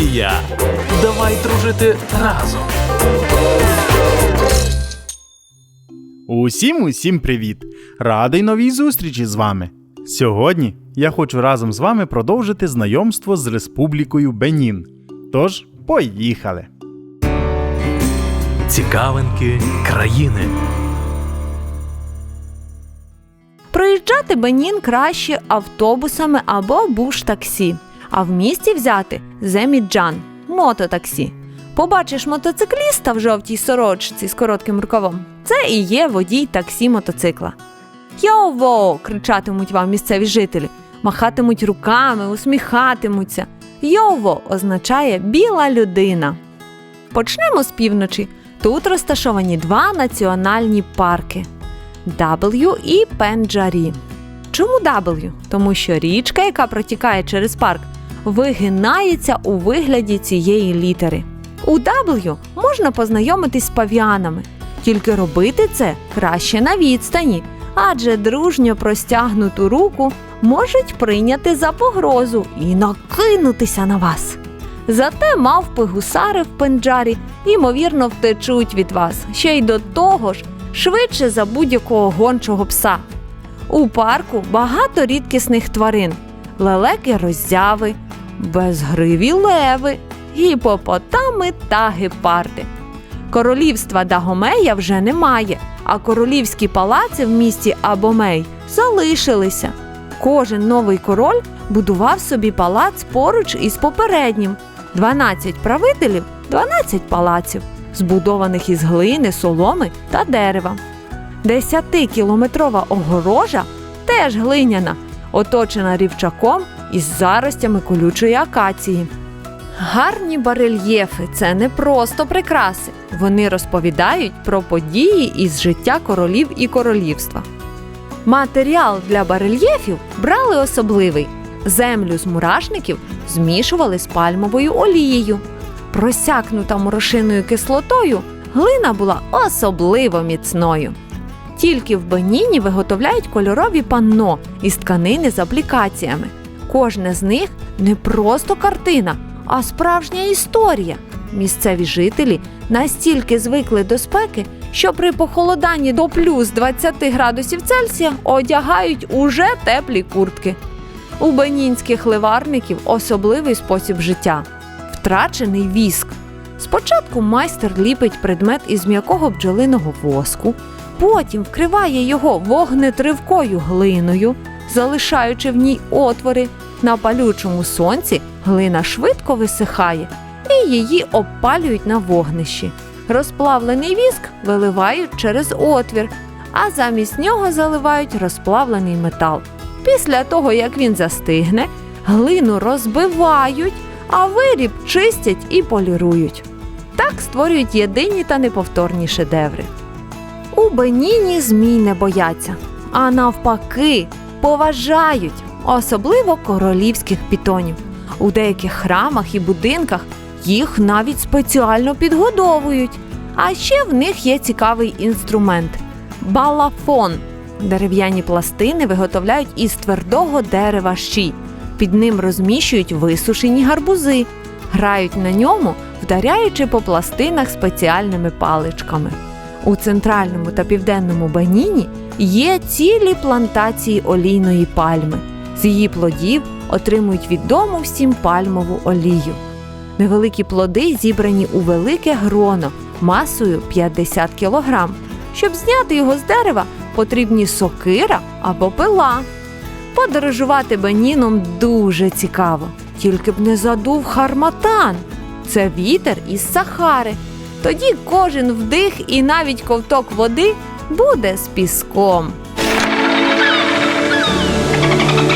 водія. Давай дружити разом. Усім усім привіт! Радий новій зустрічі з вами. Сьогодні я хочу разом з вами продовжити знайомство з Республікою Бенін. Тож, поїхали! Цікавинки країни. Проїжджати Бенін краще автобусами або буш-таксі, а в місті взяти земіджан мототаксі. Побачиш мотоцикліста в жовтій сорочці з коротким рукавом. Це і є водій таксі мотоцикла. Йово! кричатимуть вам місцеві жителі, махатимуть руками, усміхатимуться. Йово означає біла людина. Почнемо з півночі. Тут розташовані два національні парки. W і Пенджарі. Чому W? Тому що річка, яка протікає через парк, вигинається у вигляді цієї літери. У W можна познайомитись з пав'янами, тільки робити це краще на відстані, адже дружньо простягнуту руку можуть прийняти за погрозу і накинутися на вас. Зате мавпи гусари в Пенджарі ймовірно втечуть від вас, ще й до того ж швидше за будь-якого гончого пса. У парку багато рідкісних тварин: лелеки роззяви, безгриві леви, гіпопотами та гепарди. Королівства Дагомея вже немає, а королівські палаци в місті Абомей залишилися. Кожен новий король будував собі палац поруч із попереднім. 12 правителів 12 палаців, збудованих із глини, соломи та дерева. Десятикілометрова огорожа теж глиняна, оточена рівчаком із заростями колючої акації. Гарні барельєфи це не просто прикраси. Вони розповідають про події із життя королів і королівства. Матеріал для барельєфів брали особливий. Землю з мурашників змішували з пальмовою олією. Просякнута морошиною кислотою, глина була особливо міцною. Тільки в Беніні виготовляють кольорові панно із тканини з аплікаціями. Кожне з них не просто картина, а справжня історія. Місцеві жителі настільки звикли до спеки, що при похолоданні до плюс 20 градусів Цельсія одягають уже теплі куртки. У бенінських ливарників особливий спосіб життя втрачений віск. Спочатку майстер ліпить предмет із м'якого бджолиного воску, потім вкриває його вогнетривкою глиною, залишаючи в ній отвори. На палючому сонці глина швидко висихає і її обпалюють на вогнищі. Розплавлений віск виливають через отвір, а замість нього заливають розплавлений метал. Після того, як він застигне, глину розбивають, а виріб чистять і полірують. Так створюють єдині та неповторні шедеври. У Беніні змій не бояться, а навпаки, поважають, особливо королівських пітонів. У деяких храмах і будинках їх навіть спеціально підгодовують. А ще в них є цікавий інструмент балафон. Дерев'яні пластини виготовляють із твердого дерева щі. Під ним розміщують висушені гарбузи, грають на ньому, вдаряючи по пластинах спеціальними паличками. У центральному та південному Беніні є цілі плантації олійної пальми. З її плодів отримують відому всім пальмову олію. Невеликі плоди зібрані у велике гроно масою 50 кг. Щоб зняти його з дерева, потрібні сокира або пила. Подорожувати Беніном дуже цікаво, тільки б не задув харматан. Це вітер із Сахари. Тоді кожен вдих і навіть ковток води буде з піском.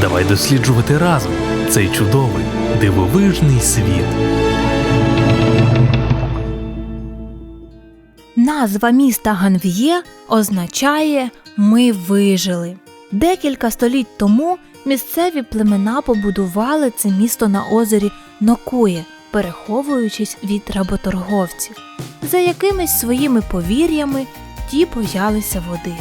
Давай досліджувати разом цей чудовий дивовижний світ. Назва міста Ганв'є означає Ми вижили. Декілька століть тому місцеві племена побудували це місто на озері Нокує, переховуючись від работорговців. За якимись своїми повір'ями ті боялися води.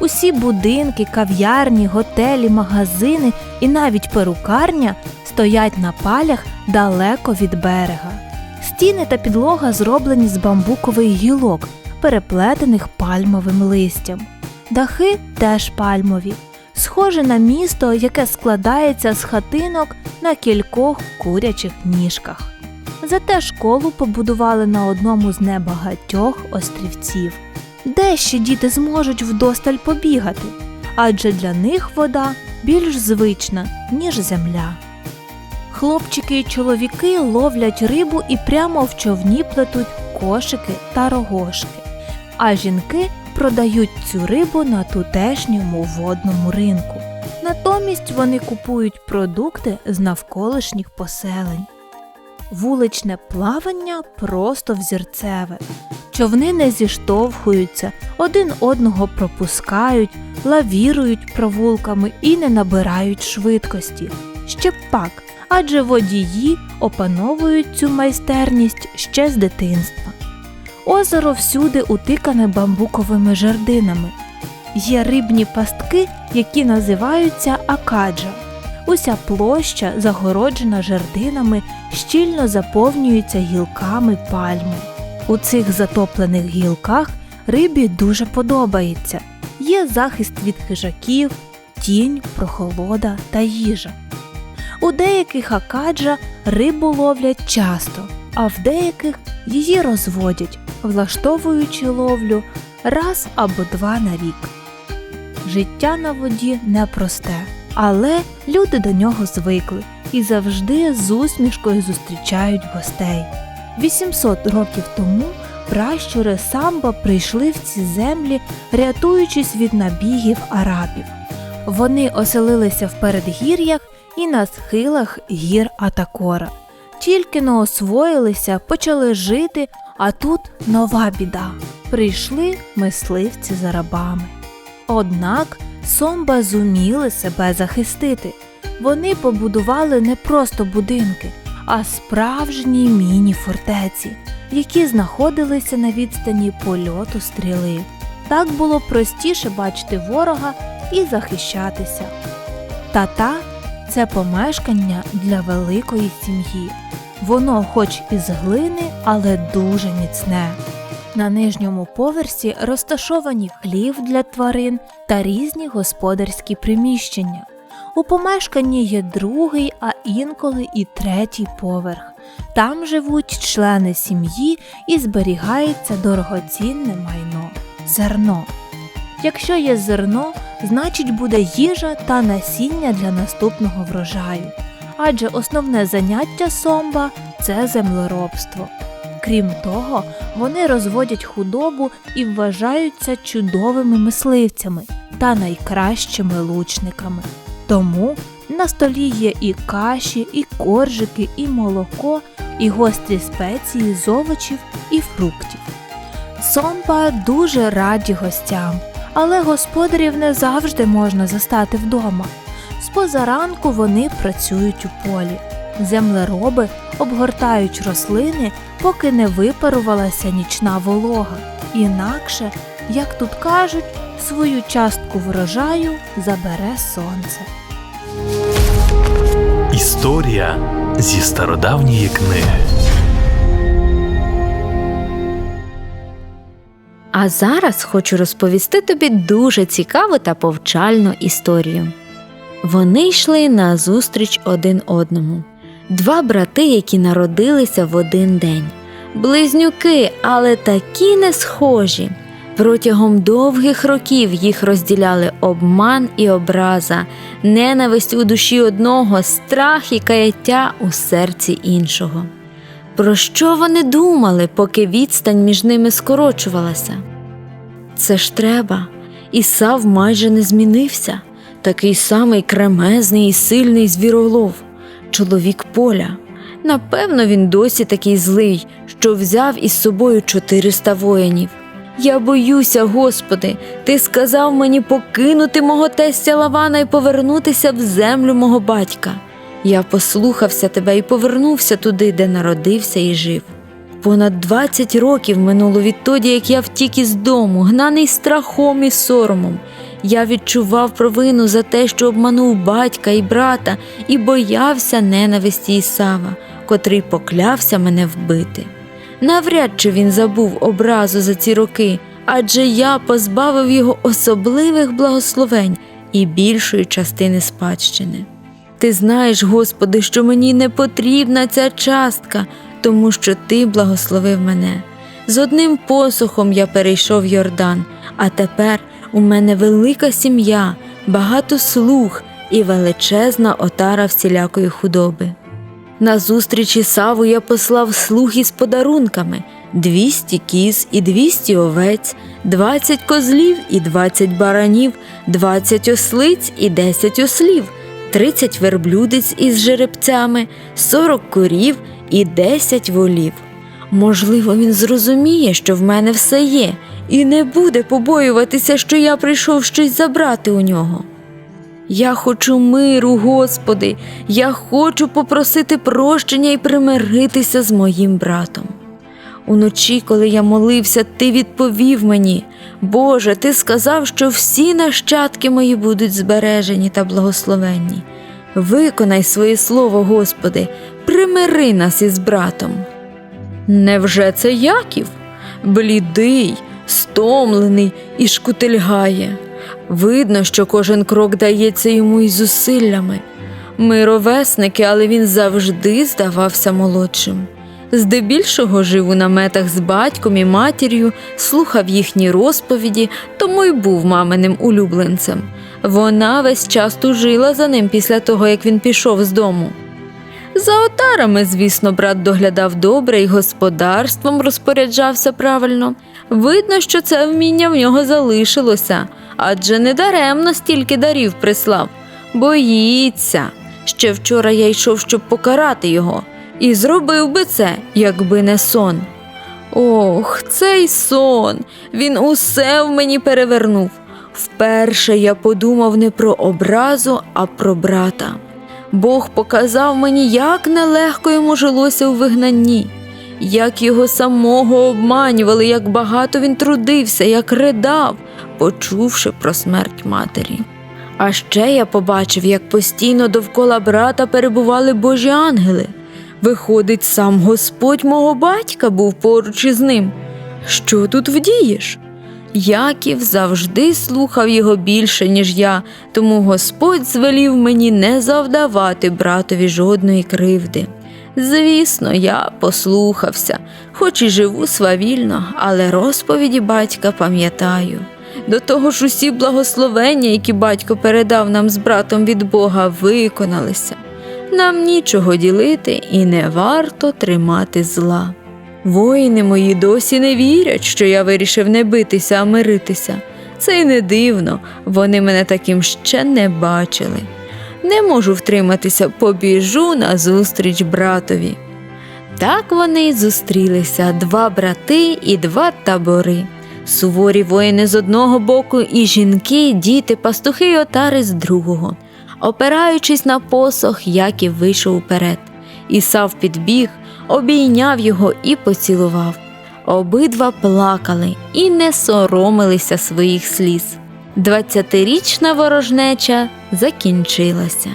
Усі будинки, кав'ярні, готелі, магазини і навіть перукарня стоять на палях далеко від берега. Стіни та підлога зроблені з бамбукових гілок, переплетених пальмовим листям. Дахи теж пальмові, схоже на місто, яке складається з хатинок на кількох курячих ніжках. Зате школу побудували на одному з небагатьох острівців, де ще діти зможуть вдосталь побігати, адже для них вода більш звична, ніж земля. Хлопчики і чоловіки ловлять рибу і прямо в човні плетуть кошики та рогошки, а жінки продають цю рибу на тутешньому водному ринку. Натомість вони купують продукти з навколишніх поселень. Вуличне плавання просто взірцеве. Човни не зіштовхуються, один одного пропускають, лавірують провулками і не набирають швидкості. Ще б пак, адже водії опановують цю майстерність ще з дитинства. Озеро всюди утикане бамбуковими жердинами. Є рибні пастки, які називаються акаджа. Уся площа, загороджена жердинами, щільно заповнюється гілками пальми. У цих затоплених гілках рибі дуже подобається. Є захист від хижаків, тінь, прохолода та їжа. У деяких акаджа рибу ловлять часто, а в деяких її розводять, влаштовуючи ловлю раз або два на рік. Життя на воді непросте, але люди до нього звикли і завжди з усмішкою зустрічають гостей. 800 років тому пращури самба прийшли в ці землі, рятуючись від набігів арабів. Вони оселилися в передгір'ях і на схилах гір Атакора. Тільки но освоїлися, почали жити, а тут нова біда. Прийшли мисливці за рабами. Однак сомба зуміли себе захистити. Вони побудували не просто будинки, а справжні міні-фортеці, які знаходилися на відстані польоту стріли. Так було простіше бачити ворога і захищатися. Тата це помешкання для великої сім'ї. Воно, хоч і з глини, але дуже міцне. На нижньому поверсі розташовані хлів для тварин та різні господарські приміщення. У помешканні є другий, а інколи і третій поверх. Там живуть члени сім'ї і зберігається дорогоцінне майно зерно. Якщо є зерно, значить буде їжа та насіння для наступного врожаю. Адже основне заняття сомба це землеробство. Крім того, вони розводять худобу і вважаються чудовими мисливцями та найкращими лучниками. Тому на столі є і каші, і коржики, і молоко, і гострі спеції з овочів і фруктів. Сомба дуже раді гостям, але господарів не завжди можна застати вдома. З позаранку вони працюють у полі. Землероби обгортають рослини, поки не випарувалася нічна волога. Інакше, як тут кажуть, свою частку врожаю забере сонце. Історія зі стародавньої книги. А зараз хочу розповісти тобі дуже цікаву та повчальну історію. Вони йшли на зустріч один одному. Два брати, які народилися в один день. Близнюки, але такі не схожі. Протягом довгих років їх розділяли обман і образа, ненависть у душі одного, страх і каяття у серці іншого. Про що вони думали, поки відстань між ними скорочувалася? Це ж треба. Ісав майже не змінився, такий самий кремезний і сильний звіролов, чоловік поля. Напевно, він досі такий злий, що взяв із собою 400 воїнів. Я боюся, Господи, ти сказав мені покинути мого тестя Лавана і повернутися в землю мого батька. Я послухався тебе і повернувся туди, де народився і жив. Понад 20 років минуло відтоді, як я втік із дому, гнаний страхом і соромом. Я відчував провину за те, що обманув батька і брата, і боявся ненависті Ісава, котрий поклявся мене вбити. Навряд чи він забув образу за ці роки, адже я позбавив його особливих благословень і більшої частини спадщини. Ти знаєш, Господи, що мені не потрібна ця частка, тому що Ти благословив мене. З одним посухом я перейшов Йордан, а тепер у мене велика сім'я, багато слуг і величезна отара всілякої худоби. На зустрічі Саву я послав слуг із подарунками: двісті кіз і двісті овець, двадцять козлів і двадцять баранів, двадцять ослиць і десять ослів, тридцять верблюдиць із жеребцями, сорок корів і десять волів. Можливо, він зрозуміє, що в мене все є, і не буде побоюватися, що я прийшов щось забрати у нього. Я хочу миру, Господи, я хочу попросити прощення і примиритися з моїм братом. Уночі, коли я молився, ти відповів мені, Боже, ти сказав, що всі нащадки мої будуть збережені та благословенні. Виконай своє слово, Господи, примири нас із братом. Невже це Яків? Блідий, стомлений і шкутильгає. Видно, що кожен крок дається йому із зусиллями. Ми ровесники, але він завжди здавався молодшим. Здебільшого жив у наметах з батьком і матір'ю, слухав їхні розповіді, тому й був маминим улюбленцем. Вона весь час тужила за ним після того, як він пішов з дому. За отарами, звісно, брат доглядав добре і господарством розпоряджався правильно. Видно, що це вміння в нього залишилося, адже недаремно стільки дарів прислав. Боїться. Ще вчора я йшов, щоб покарати його, і зробив би це, якби не сон. Ох, цей сон. Він усе в мені перевернув. Вперше я подумав не про образу, а про брата. Бог показав мені, як нелегко йому жилося у вигнанні, як його самого обманювали, як багато він трудився, як ридав, почувши про смерть матері. А ще я побачив, як постійно довкола брата перебували божі ангели. Виходить, сам Господь мого батька був поруч із ним. Що тут вдієш? Яків завжди слухав його більше, ніж я, тому Господь звелів мені не завдавати братові жодної кривди. Звісно, я послухався, хоч і живу свавільно, але розповіді батька пам'ятаю. До того ж, усі благословення, які батько передав нам з братом від Бога, виконалися. Нам нічого ділити і не варто тримати зла. Воїни мої досі не вірять, що я вирішив не битися, а миритися. Це й не дивно, вони мене таким ще не бачили. Не можу втриматися, побіжу назустріч братові. Так вони й зустрілися два брати і два табори. Суворі воїни з одного боку, і жінки, діти, пастухи й отари з другого. Опираючись на посох, Яків вийшов уперед. Ісав підбіг, обійняв його і поцілував. Обидва плакали і не соромилися своїх сліз. Двадцятирічна ворожнеча закінчилася.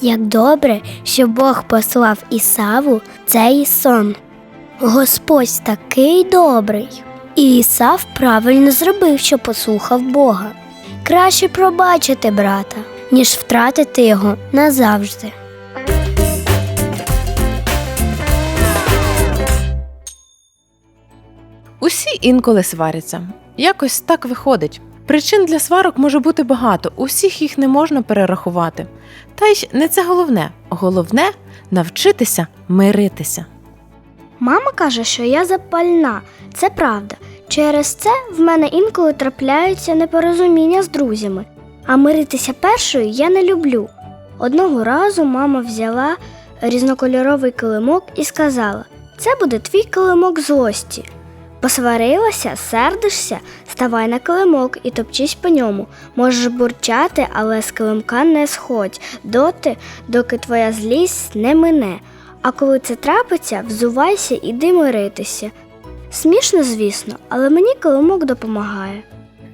Як добре, що Бог послав Ісаву цей сон. Господь такий добрий. І Ісав правильно зробив, що послухав Бога. Краще пробачити брата, ніж втратити його назавжди. Усі інколи сваряться. Якось так виходить. Причин для сварок може бути багато, усіх їх не можна перерахувати. Та й не це головне. Головне навчитися миритися. Мама каже, що я запальна. Це правда. Через це в мене інколи трапляються непорозуміння з друзями, а миритися першою я не люблю. Одного разу мама взяла різнокольоровий килимок і сказала: Це буде твій килимок злості. Посварилася, сердишся, ставай на килимок і топчись по ньому. Можеш бурчати, але з килимка не сходь доти, доки твоя злість не мине. А коли це трапиться, взувайся, іди миритися. Смішно, звісно, але мені килимок допомагає.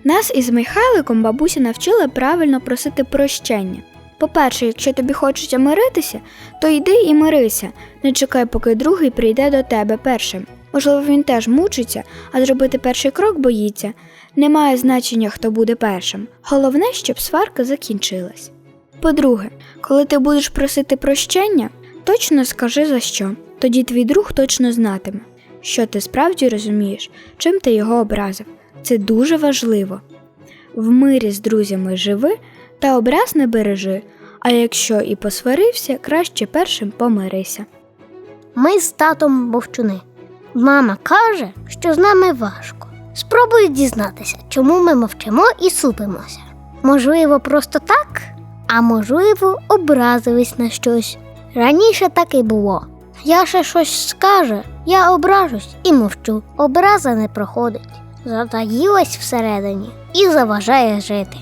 Нас із Михайликом бабуся навчила правильно просити прощення. По-перше, якщо тобі хочеться миритися, то йди і мирися, не чекай, поки другий прийде до тебе першим. Можливо, він теж мучиться, а зробити перший крок боїться. Немає значення, хто буде першим. Головне, щоб сварка закінчилась. По-друге, коли ти будеш просити прощення, точно скажи за що. Тоді твій друг точно знатиме, що ти справді розумієш, чим ти його образив. Це дуже важливо. В мирі з друзями живи та образ не бережи, а якщо і посварився, краще першим помирися. Ми з татом вовчуни. Мама каже, що з нами важко. Спробую дізнатися, чому ми мовчимо і супимося. Можливо, просто так, а можливо, образились на щось. Раніше так і було. Я ще щось скаже, я ображусь і мовчу. Образа не проходить. Затаїлась всередині і заважає жити.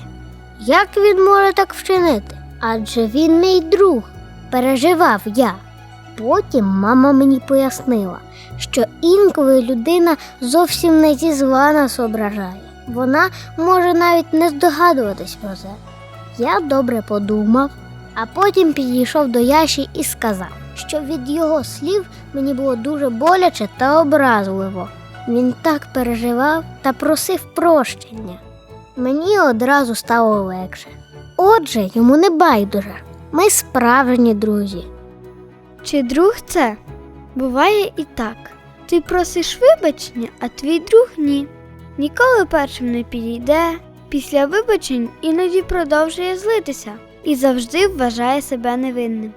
Як він може так вчинити? Адже він мій друг, переживав я. Потім мама мені пояснила, що інколи людина зовсім не зі зла нас. Вона може навіть не здогадуватись про це. Я добре подумав, а потім підійшов до Яші і сказав, що від його слів мені було дуже боляче та образливо. Він так переживав та просив прощення. Мені одразу стало легше. Отже, йому не байдуже. Ми справжні друзі. Чи друг це? Буває і так. Ти просиш вибачення, а твій друг ні. Ніколи першим не підійде. Після вибачень іноді продовжує злитися і завжди вважає себе невинним.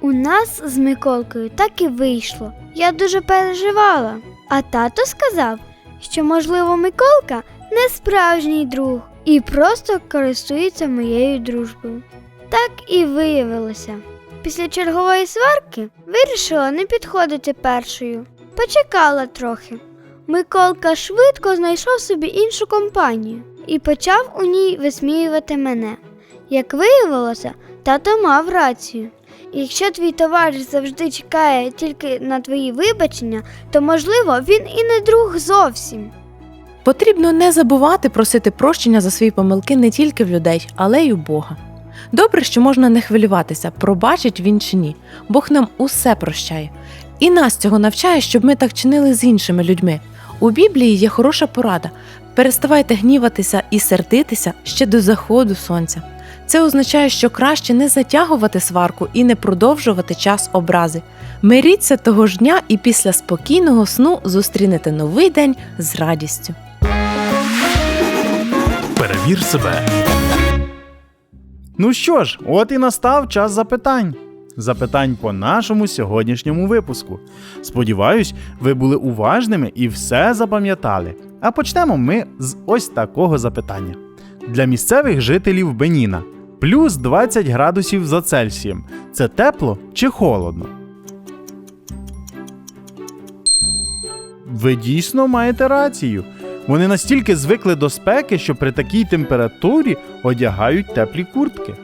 У нас з Миколкою так і вийшло. Я дуже переживала. А тато сказав, що, можливо, Миколка не справжній друг і просто користується моєю дружбою. Так і виявилося. Після чергової сварки вирішила не підходити першою. Почекала трохи. Миколка швидко знайшов собі іншу компанію і почав у ній висміювати мене. Як виявилося, тато мав рацію. Якщо твій товариш завжди чекає тільки на твої вибачення, то можливо він і не друг зовсім. Потрібно не забувати просити прощення за свої помилки не тільки в людей, але й у Бога. Добре, що можна не хвилюватися, пробачить він чи ні. Бог нам усе прощає. І нас цього навчає, щоб ми так чинили з іншими людьми. У Біблії є хороша порада: переставайте гніватися і сердитися ще до заходу сонця. Це означає, що краще не затягувати сварку і не продовжувати час образи. Миріться того ж дня і після спокійного сну зустрінете новий день з радістю. Перевір себе. Ну що ж, от і настав час запитань. Запитань по нашому сьогоднішньому випуску. Сподіваюсь, ви були уважними і все запам'ятали. А почнемо ми з ось такого запитання. Для місцевих жителів Беніна плюс 20 градусів за Цельсієм. Це тепло чи холодно? Ви дійсно маєте рацію. Вони настільки звикли до спеки, що при такій температурі одягають теплі куртки.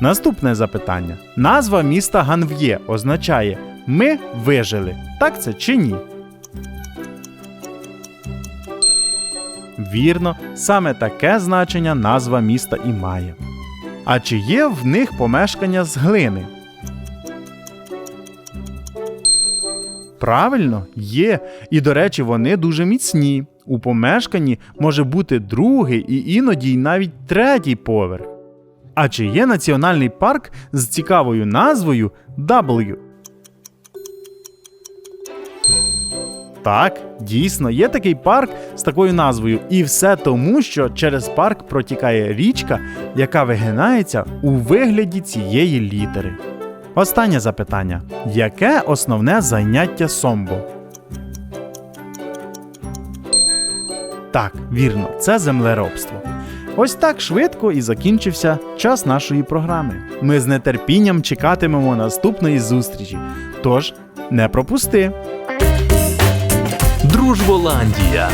Наступне запитання: назва міста Ганв'є означає Ми вижили. Так це чи ні? Вірно, саме таке значення назва міста і має. А чи є в них помешкання з глини? Правильно, є. І, до речі, вони дуже міцні. У помешканні може бути другий і іноді й навіть третій поверх. А чи є національний парк з цікавою назвою W? Так, дійсно, є такий парк з такою назвою, і все тому, що через парк протікає річка, яка вигинається у вигляді цієї літери. Останнє запитання: яке основне заняття Сомбо? Так, вірно, це землеробство. Ось так швидко і закінчився час нашої програми. Ми з нетерпінням чекатимемо наступної зустрічі. Тож не пропусти! Дружболандія.